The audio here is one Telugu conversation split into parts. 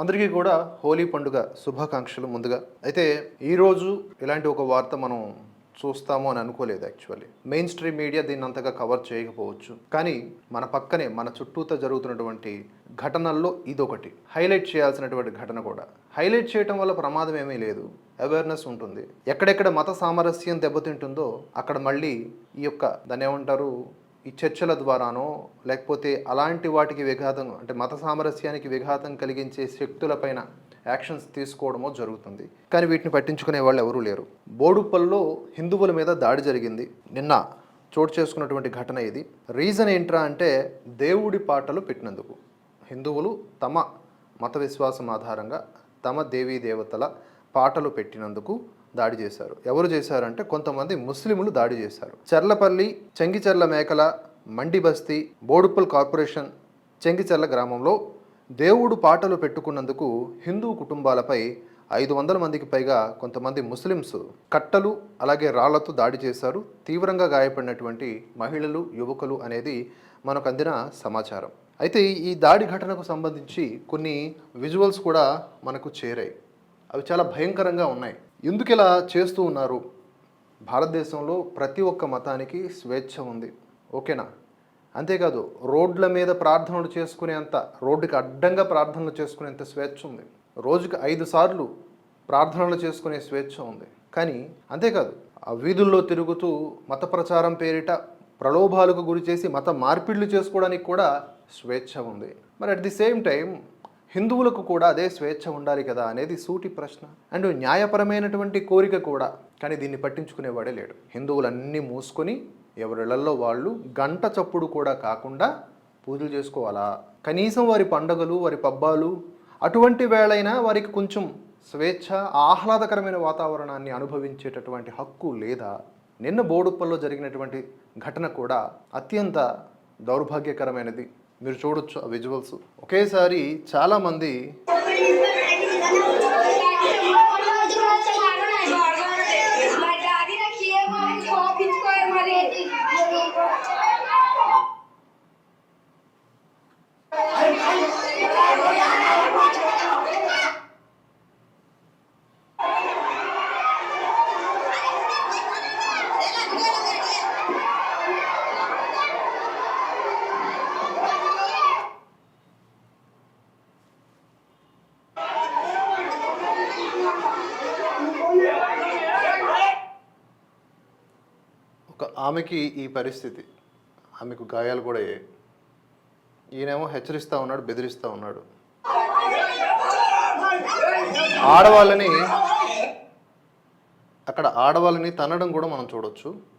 అందరికీ కూడా హోలీ పండుగ శుభాకాంక్షలు ముందుగా. అయితే ఈరోజు ఇలాంటి ఒక వార్త మనం చూస్తాము అని అనుకోలేదు యాక్చువల్లీ. మెయిన్ స్ట్రీమ్ మీడియా దీన్ని అంతగా కవర్ చేయకపోవచ్చు. కానీ మన పక్కనే మన చుట్టూతో జరుగుతున్నటువంటి ఘటనల్లో ఇదొకటి. హైలైట్ చేయాల్సినటువంటి ఘటన కూడా. హైలైట్ చేయటం వల్ల ప్రమాదం ఏమీ లేదు. అవేర్నెస్ ఉంటుంది. ఎక్కడెక్కడ మత సామరస్యం దెబ్బతింటుందో అక్కడ మళ్ళీ ఈ యొక్క దాన్ని ఏమంటారు? ఈ చర్చల ద్వారానో లేకపోతే అలాంటి వాటికి విఘాతం అంటే మత సామరస్యానికి విఘాతం కలిగించే శక్తులపైన యాక్షన్స్ తీసుకోవడమో జరుగుతుంది. కానీ వీటిని పట్టించుకునే వాళ్ళు ఎవరూ లేరు. బోడుప్పల్లో హిందువుల మీద దాడి జరిగింది. నిన్న చోటు చేసుకున్నటువంటి ఘటన ఇది. రీజన్ ఏంట్రా అంటే దేవుడి పాటలు పెట్టినందుకు. హిందువులు తమ మత విశ్వాసం ఆధారంగా తమ దేవీ దేవతల పాటలు పెట్టినందుకు దాడి చేశారు. ఎవరు చేశారంటే కొంతమంది ముస్లింలు దాడి చేశారు. చర్లపల్లి చెంగిచెర్ల మేకల మండి బస్తీ బోడుప్పల్ కార్పొరేషన్ చెంగిచెర్ల గ్రామంలో దేవుడు పాటలు పెట్టుకున్నందుకు హిందూ కుటుంబాలపై ఐదు వందల మందికి పైగా కొంతమంది ముస్లిమ్స్ కట్టలు అలాగే రాళ్ళతో దాడి చేశారు. తీవ్రంగా గాయపడినటువంటి మహిళలు యువకులు అనేది మనకు అందిన సమాచారం. అయితే ఈ దాడి ఘటనకు సంబంధించి కొన్ని విజువల్స్ కూడా మనకు చేరాయి. అవి చాలా భయంకరంగా ఉన్నాయి. ఎందుకు ఇలా చేస్తూ ఉన్నారు? భారతదేశంలో ప్రతి ఒక్క మతానికి స్వేచ్ఛ ఉంది. ఓకేనా? అంతేకాదు రోడ్ల మీద ప్రార్థనలు చేసుకునేంత రోడ్డుకి అడ్డంగా ప్రార్థనలు చేసుకునేంత స్వేచ్ఛ ఉంది. రోజుకి ఐదు సార్లు ప్రార్థనలు చేసుకునే స్వేచ్ఛ ఉంది. కానీ అంతేకాదు ఆ వీధుల్లో తిరుగుతూ మత ప్రచారం పేరిట ప్రలోభాలకు గురి చేసి మత మార్పిడులు చేసుకోవడానికి కూడా స్వేచ్ఛ ఉంది. మరి అట్ ది సేమ్ టైం హిందువులకు కూడా అదే స్వేచ్ఛ ఉండాలి కదా అనేది సూటి ప్రశ్న. అండ్ న్యాయపరమైనటువంటి కోరిక కూడా కానీ దీన్ని పట్టించుకునేవాడే లేడు. హిందువులన్నీ మూసుకొని ఎవరిళ్ళలో వాళ్ళు గంట చప్పుడు కూడా కాకుండా పూజలు చేసుకోవాలా? కనీసం వారి పండగలు వారి పబ్బాలు అటువంటి వేళైనా వారికి కొంచెం స్వేచ్ఛ ఆహ్లాదకరమైన వాతావరణాన్ని అనుభవించేటటువంటి హక్కు లేదా? నిన్న బోడుప్పల్లో జరిగినటువంటి ఘటన కూడా అత్యంత దౌర్భాగ్యకరమైనది. మీరు చూడొచ్చు ఆ విజువల్స్ ఒకేసారి చాలామంది ఆమెకి ఈ పరిస్థితి. ఆమెకు గాయాలు కూడా అయ్యాయి. ఈయనేమో హెచ్చరిస్తూ ఉన్నాడు బెదిరిస్తూ ఉన్నాడు. ఆడవాళ్ళని అక్కడ ఆడవాళ్ళని తనడం కూడా మనం చూడొచ్చు.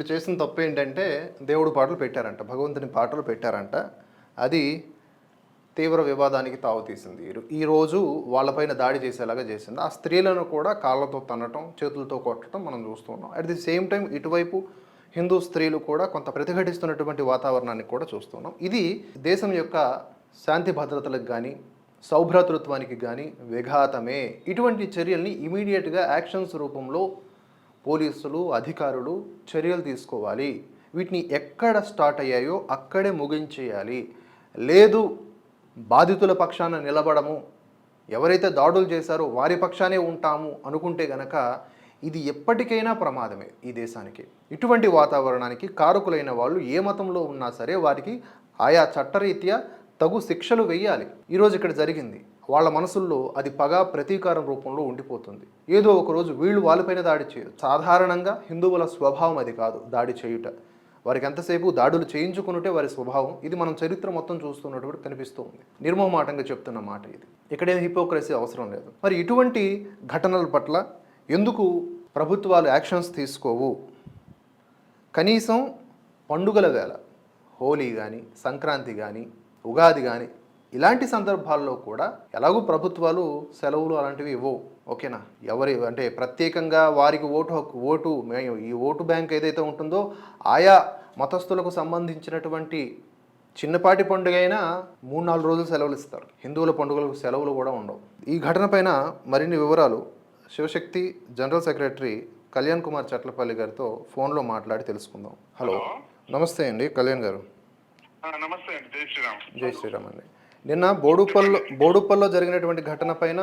వీళ్ళు చేసిన తప్పు ఏంటంటే దేవుడు పాటలు పెట్టారంట భగవంతుని పాటలు పెట్టారంట. అది తీవ్ర వివాదానికి తావుతీసింది ఈ- ఈరోజు రోజు వాళ్ళపైన దాడి చేసేలాగా చేసింది. ఆ స్త్రీలను కూడా కాళ్ళతో తన్నటం చేతులతో కొట్టడం మనం చూస్తున్నాం అట్ ది సేమ్ టైం ఇటువైపు హిందూ స్త్రీలు కూడా కొంత ప్రతిఘటిస్తున్నటువంటి వాతావరణాన్ని కూడా చూస్తున్నాం ఇది దేశం యొక్క శాంతి భద్రతలకు కానీ సౌభ్రాతృత్వానికి కానీ విఘాతమే. ఇటువంటి చర్యల్ని ఇమీడియట్గా యాక్షన్స్ రూపంలో పోలీసులు అధికారులు చర్యలు తీసుకోవాలి. వీటిని ఎక్కడ స్టార్ట్ అయ్యాయో అక్కడే ముగించేయాలి. లేదు బాధితుల పక్షాన నిలబడము. ఎవరైతే దాడులు చేశారో వారి పక్షానే ఉంటాము అనుకుంటే గనక ఇది ఎప్పటికైనా ప్రమాదమే ఈ దేశానికి. ఇటువంటి వాతావరణానికి కారకులైన వాళ్ళు ఏ మతంలో ఉన్నా సరే వారికి ఆయా చట్టరీత్యా తగు శిక్షలు వెయ్యాలి ఈరోజు ఇక్కడ జరిగింది. వాళ్ళ మనసుల్లో అది పగ ప్రతీకారం రూపంలో ఉండిపోతుంది. ఏదో ఒకరోజు వీళ్ళు వాళ్ళపైన దాడి చేయరు సాధారణంగా హిందువుల స్వభావం అది కాదు దాడి చేయుట. వారికి ఎంతసేపు దాడులు చేయించుకున్నట్టే వారి స్వభావం. ఇది మనం చరిత్ర మొత్తం చూస్తున్నటువంటి కనిపిస్తూ ఉంది. నిర్మమాటంగా చెప్తున్న మాట ఇది. ఇక్కడేం హిపోక్రసీ అవసరం లేదు. మరి ఇటువంటి ఘటనల పట్ల ఎందుకు ప్రభుత్వాలు యాక్షన్స్ తీసుకోవు? కనీసం పండుగల వేళ హోలీ కానీ సంక్రాంతి కానీ ఉగాది కానీ ఇలాంటి సందర్భాల్లో కూడా ఎలాగూ ప్రభుత్వాలు సెలవులు అలాంటివి ఇవ్వవు. ఓకేనా? ఎవరి అంటే ప్రత్యేకంగా వారికి ఓటు హక్కు ఓటు మేము ఈ ఓటు బ్యాంక్ ఏదైతే ఉంటుందో ఆయా మతస్థులకు సంబంధించినటువంటి చిన్నపాటి పండుగ అయినా మూడు నాలుగు రోజులు సెలవులు ఇస్తారు. హిందువుల పండుగలకు సెలవులు కూడా ఉండవు. ఈ ఘటన పైన మరిన్ని వివరాలు శివశక్తి జనరల్ సెక్రటరీ కళ్యాణ్ కుమార్ చట్లపల్లి గారితో ఫోన్లో మాట్లాడి తెలుసుకుందాం. హలో. నమస్తే అండి కళ్యాణ్ గారు. నమస్తే అండి. జై శ్రీరామ్. జై శ్రీరామ్ అండి. నిన్న బోడుపల్లో బోడుపల్లో జరిగినటువంటి ఘటన పైన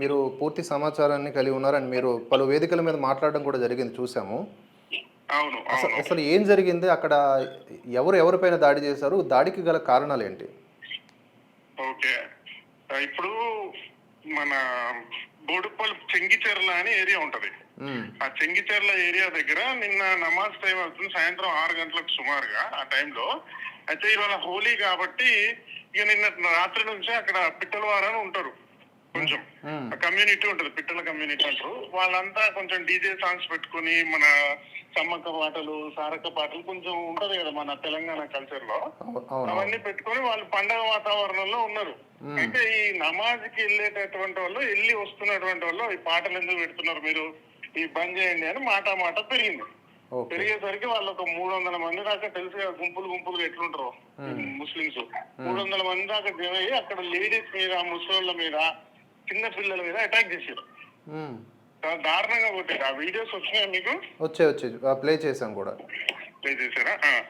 మీరు పూర్తి సమాచారాన్ని కలిగి ఉన్నారని మీరు పలు వేదికల మీద మాట్లాడడం కూడా జరిగింది చూసాము అవును అసలు ఏం జరిగింది? అక్కడ ఎవరు ఎవరిపైన దాడి చేశారు? దాడికి గల కారణాలు ఏంటి? ఓకే. ఇప్పుడు మన బోడుపల్లి చెంగిచెర్ల అని ఏరియా ఉంటది. ఆ చెంగిచెర్ల ఏరియా దగ్గర నిన్న నమాజ్ టైం అవుతుంది సాయంత్రం ఆరు గంటలకు సుమారుగా ఆ టైంలో అయితే ఇవాళ హోలీ కాబట్టి ఇక నిన్న రాత్రి నుంచే అక్కడ పిట్టల వారని ఉంటారు. కొంచెం. కమ్యూనిటీ ఉంటది పిట్టల కమ్యూనిటీ అంటారు. వాళ్ళంతా కొంచెం డీజే సాంగ్స్ పెట్టుకుని మన సమ్మక్క పాటలు సారక్క పాటలు కొంచెం ఉంటది కదా మన తెలంగాణ కల్చర్లో. అవు- అవును. అవన్నీ పెట్టుకొని వాళ్ళు పండగ వాతావరణంలో ఉన్నారు. అయితే ఈ నమాజ్కి వెళ్ళేటటువంటి వాళ్ళు వెళ్ళి వస్తున్నటువంటి వాళ్ళు ఈ పాటలు ఎందుకు పెడుతున్నారు మీరు? ఈ బంద్ చేయండి అని మాట మాట పెరిగింది. పెరిగేసరికి వాళ్ళు ఒక మూడు వందల మంది దాకా తెలుసు గుంపులు గుంపులుగా ఎట్లుంటారు. ముస్లింస్ మూడు వందల మంది దాకా జమ అయ్యి అక్కడ లేడీస్ మీద ముసలోళ్ళ మీద చిన్న పిల్లల మీద అటాక్ చేశారు. చాలా దారుణంగా కొట్టారు. ఆ వీడియోస్ వచ్చినాయా మీకు? వచ్చే వచ్చే ప్లే చేసాం కూడా. ప్లే చేశారా.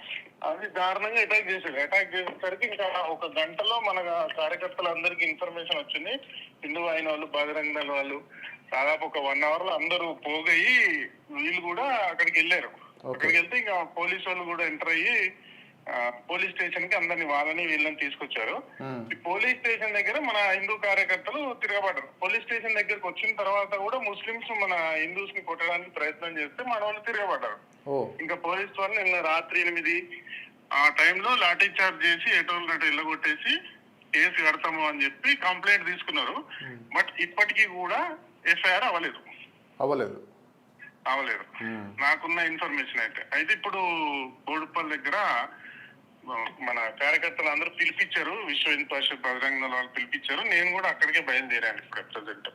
అది దారుణంగా అటాక్ చేశారు. అటాక్ చేసేసరికి ఇంకా ఒక గంటలో మన కార్యకర్తలందరికీ ఇన్ఫర్మేషన్ వచ్చింది. హిందూ అయిన వాళ్ళు బజరంగ వాళ్ళు దాదాపు ఒక వన్ అవర్లో అందరూ పోగయి వీళ్ళు కూడా అక్కడికి వెళ్ళారు. అక్కడికి వెళ్తే ఇంకా పోలీసు వాళ్ళు కూడా ఎంటర్ అయ్యి పోలీస్ స్టేషన్కి అందరిని వాళ్ళని వీళ్ళని తీసుకొచ్చారు. ఈ పోలీస్ స్టేషన్ దగ్గర మన హిందూ కార్యకర్తలు తిరగబడ్డారు. పోలీస్ స్టేషన్ దగ్గరకు వచ్చిన తర్వాత కూడా ముస్లింస్ మన హిందూస్ని కొట్టడానికి ప్రయత్నం చేస్తే మన వాళ్ళు తిరగబడ్డారు. ఇంకా పోలీస్ వాళ్ళు నిన్న రాత్రి ఎనిమిది ఆ టైంలో లాఠీ చార్జ్ చేసి ఎటోలు నటు ఇళ్ళగొట్టేసి కేసు కడతాము అని చెప్పి కంప్లైంట్ తీసుకున్నారు. బట్ ఇప్పటికీ కూడా ఎఫ్ఐఆర్ అవ్వలేదు. అవ్వలేదు. అవ్వలేదు. నాకున్న ఇన్ఫర్మేషన్ అయితే. అయితే ఇప్పుడు బోడుపల్లి దగ్గర మన కార్యకర్తలు అందరూ పిలిపించారు. విశ్వ హిందూ పరిషత్ బజరంగ దళ వాళ్ళు పిలిపించారు. నేను కూడా అక్కడికే బయలుదేరాను ఇప్పుడు ప్రజెంట్.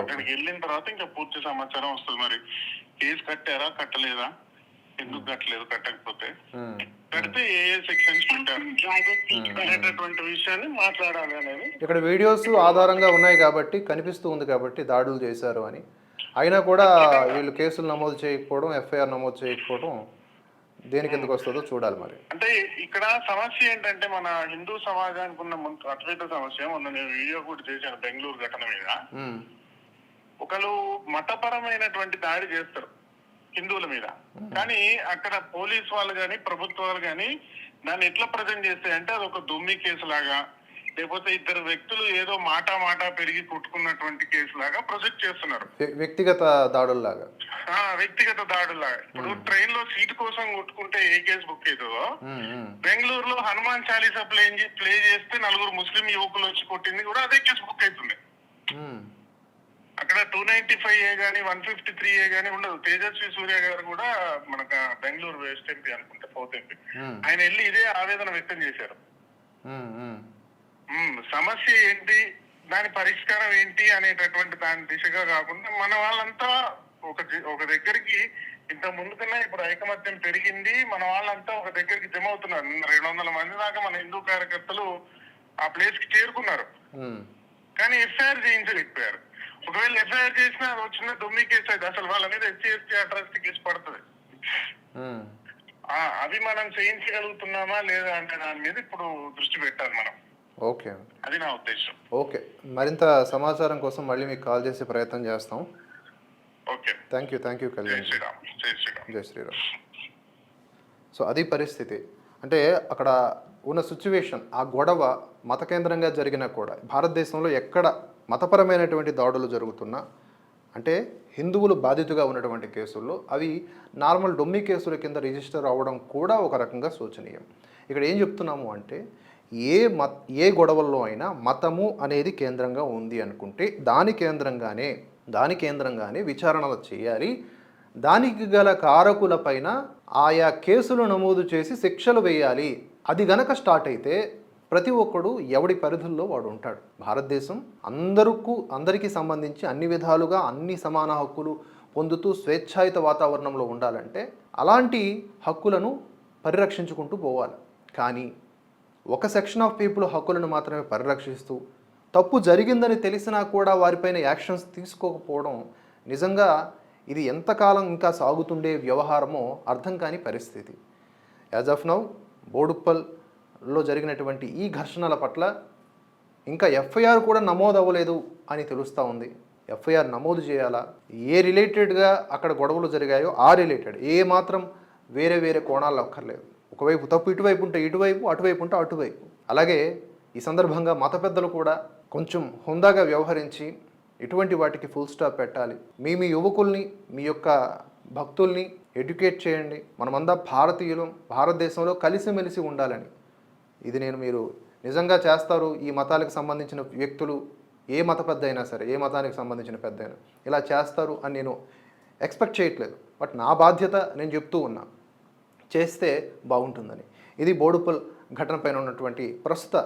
అక్కడికి వెళ్ళిన తర్వాత ఇంకా పూర్తి సమాచారం వస్తుంది. మరి కేసు కట్టారా కట్టలేదా? ఎందుకు కట్టలేదు కట్టకపోతే? కడితే ఏ ఏ సెక్షన్స్ పెట్టారు? అనేటటువంటి విషయాన్ని మాట్లాడాలి అనేది. ఇక్కడ వీడియోస్ ఆధారంగా ఉన్నాయి కాబట్టి కనిపిస్తూ ఉంది కాబట్టి దాడులు చేశారు అని. అయినా కూడా వీళ్ళు కేసులు నమోదు చేయకపోవడం ఎఫ్ఐఆర్ నమోదు చేయకపోవడం దేనికి ఎందుకు వస్తుందో చూడాలి మరి. అంటే ఇక్కడ సమస్య ఏంటంటే మన హిందూ సమాజానికి ఉన్న అతిపెద్ద సమస్య మొన్న నేను వీడియో కూడా చేశాను బెంగళూరు ఘటన మీద. మ్మ్. ఒకరు మతపరమైనటువంటి దాడి చేస్తారు. హిందువుల మీద. కానీ అక్కడ పోలీస్ వాళ్ళు కానీ ప్రభుత్వాలు కానీ దాన్ని ఎట్లా ప్రజెంట్ చేస్తాయంటే అది ఒక దుమ్మి కేసు లాగా లేకపోతే ఇద్దరు వ్యక్తులు ఏదో మాట మాట పెరిగి కొట్టుకున్నటువంటి కేసు లాగా ప్రొజెక్ట్ చేస్తున్నారు. వ్య- వ్యక్తిగత దాడుల్లాగా? వ్యక్తిగత దాడులాగా ఇప్పుడు ట్రైన్లో సీట్ కోసం కొట్టుకుంటే ఏ కేసు బుక్ అవుతుందో. బెంగళూరులో హనుమాన్ చాలీసా ప్లే ప్లే చేస్తే నలుగురు ముస్లిం యువకులు వచ్చి కొట్టింది కూడా అదే కేసు బుక్ అవుతుంది. అక్కడ టూ నైన్టీ ఫైవ్ ఏ గానీ వన్ ఫిఫ్టీ త్రీ ఏ గానీ ఉండదు. తేజస్వి సూర్య గారు కూడా మనకు బెంగళూరు వెస్ట్ ఎంపీ అనుకుంటా సౌత్ ఎంపీ. ఆయన వెళ్ళి ఇదే ఆవేదన వ్యక్తం చేశారు. సమస్య ఏంటి దాని పరిష్కారం ఏంటి అనేటటువంటి దాని దిశగా కాకుండా మన వాళ్ళంతా ఒక ఒక దగ్గరికి ఇంత ముందు కన్నా ఇప్పుడు ఐకమత్యం పెరిగింది మన వాళ్ళంతా ఒక దగ్గరికి జమ అవుతున్నారు. రెండు వందల మంది దాకా మన హిందూ కార్యకర్తలు ఆ ప్లేస్కి చేరుకున్నారు. కానీ ఎఫ్ఐఆర్ చేయించలేకపోయారు. ఒకవేళ ఎఫ్ఐఆర్ చేసినా అది వచ్చిన దొమ్మి కేసు అయితే అసలు వాళ్ళ మీద ఎస్సీ ఎస్టీ అట్రాసిటీ కేసు పడుతుంది. అవి మనం చేయించగలుగుతున్నామా లేదా అంటే దాని మీద ఇప్పుడు దృష్టి పెట్టాలి మనం. ఓకే. అది నా ఉద్దేశం. ఓకే. మరింత సమాచారం కోసం మళ్ళీ మీకు కాల్ చేసే ప్రయత్నం చేస్తాం. Okay. Thank you thank you Kalyan Sriram. జై శ్రీరామ్. జై శ్రీరామ్. సో అది పరిస్థితి. అంటే అక్కడ ఉన్న సిచ్యువేషన్ ఆ గొడవ మత కేంద్రంగా జరిగినా కూడా భారతదేశంలో ఎక్కడ మతపరమైనటువంటి దాడులు జరుగుతున్నా అంటే హిందువులు బాధితుగా ఉన్నటువంటి కేసుల్లో అవి నార్మల్ డొమ్మి కేసుల కింద రిజిస్టర్ అవ్వడం కూడా ఒక రకంగా శోచనీయం. ఇక్కడ ఏం చెప్తున్నాము అంటే ఏ మత ఏ గొడవల్లో అయినా మతము అనేది కేంద్రంగా ఉంది అనుకుంటే దాని కేంద్రంగానే దాని కేంద్రంగానే విచారణలు చేయాలి. దానికి గల కారకులపైన ఆయా కేసులు నమోదు చేసి శిక్షలు వేయాలి. అది గనక స్టార్ట్ అయితే ప్రతి ఒక్కడు ఎవడి పరిధుల్లో వాడు ఉంటాడు. భారతదేశం అందరుకు అందరికీ సంబంధించి అన్ని విధాలుగా అన్ని సమాన హక్కులు పొందుతూ స్వేచ్ఛాయుత వాతావరణంలో ఉండాలంటే అలాంటి హక్కులను పరిరక్షించుకుంటూ పోవాలి. కానీ ఒక సెక్షన్ ఆఫ్ పీపుల్ హక్కులను మాత్రమే పరిరక్షిస్తూ తప్పు జరిగిందని తెలిసినా కూడా వారిపైన యాక్షన్స్ తీసుకోకపోవడం నిజంగా ఇది ఎంతకాలం ఇంకా సాగుతుండే వ్యవహారమో అర్థం కాని పరిస్థితి. యాజ్ ఆఫ్ నౌ బోడుప్పల్లో జరిగినటువంటి ఈ ఘర్షణల పట్ల ఇంకా ఎఫ్ఐఆర్ కూడా నమోదు అవ్వలేదు అని తెలుస్తూ ఉంది. ఎఫ్ఐఆర్ నమోదు చేయాలా? ఏ రిలేటెడ్గా అక్కడ గొడవలు జరిగాయో ఆ రిలేటెడ్. ఏ మాత్రం వేరే వేరే కోణాలు అక్కర్లేదు. ఒకవైపు తప్పు ఇటువైపు ఉంటే ఇటువైపు అటువైపు ఉంటే అటువైపు. అలాగే ఈ సందర్భంగా మత పెద్దలు కూడా కొంచెం హుందాగా వ్యవహరించి ఇటువంటి వాటికి ఫుల్ స్టాప్ పెట్టాలి. మీ మీ యువకుల్ని మీ యొక్క భక్తుల్ని ఎడ్యుకేట్ చేయండి. మనమంతా భారతీయులు భారతదేశంలో కలిసిమెలిసి ఉండాలని. ఇది నేను మీరు నిజంగా చేస్తారు. ఈ మతాలకు సంబంధించిన వ్యక్తులు ఏ మత పెద్ద అయినా సరే ఏ మతానికి సంబంధించిన పెద్ద అయినా ఇలా చేస్తారు అని నేను ఎక్స్పెక్ట్ చేయట్లేదు. బట్ నా బాధ్యత నేను చెప్తూ ఉన్నా. చేస్తే బాగుంటుందని. ఇది బోడుపల్ ఘటనపైన ఉన్నటువంటి ప్రస్తుత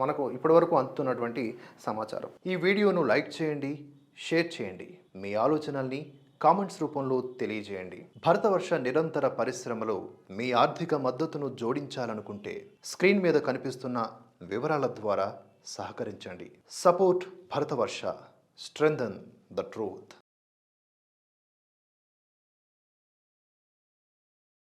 మనకు ఇప్పటివరకు అందుతున్నటువంటి సమాచారం. ఈ వీడియోను లైక్ చేయండి షేర్ చేయండి. మీ ఆలోచనల్ని కామెంట్స్ రూపంలో తెలియజేయండి. భరతవర్ష నిరంతర పరిశ్రమలో మీ ఆర్థిక మద్దతును జోడించాలనుకుంటే స్క్రీన్ మీద కనిపిస్తున్న వివరాల ద్వారా సహకరించండి. Support Bharatavarsha strengthen the truth.